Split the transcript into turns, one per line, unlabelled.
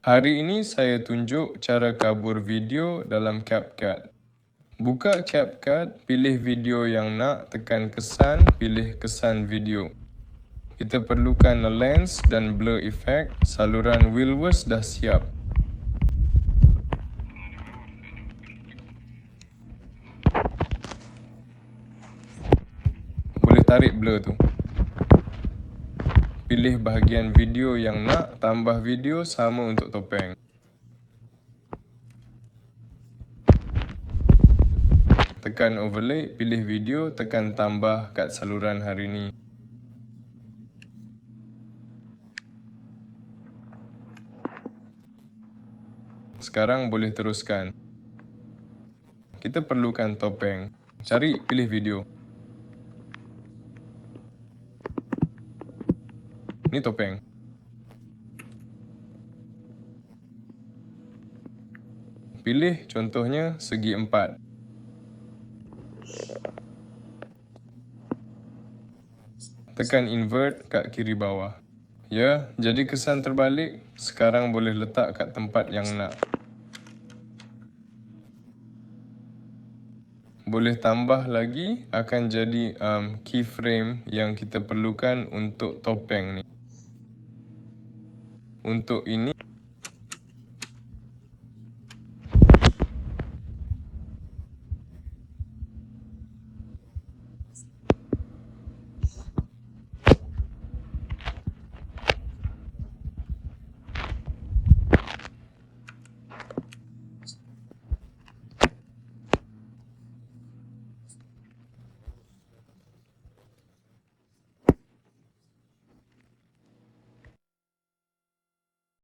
Hari ini saya tunjuk cara kabur video dalam CapCut. Buka CapCut, pilih video yang nak, tekan kesan, pilih kesan video. Kita perlukan lens dan blur effect. Saluran Wheelworks dah siap. Boleh tarik blur tu. Pilih bahagian video yang nak, tambah video sama untuk topeng. Tekan overlay, pilih video, tekan tambah kat saluran hari ni. Sekarang boleh teruskan. Kita perlukan topeng. Cari, pilih video. Ni topeng. Pilih contohnya segi empat. Tekan invert kat kiri bawah. Ya, jadi kesan terbalik. Sekarang boleh letak kat tempat yang nak. Boleh tambah lagi akan jadi um, keyframe yang kita perlukan untuk topeng ni. Untuk ini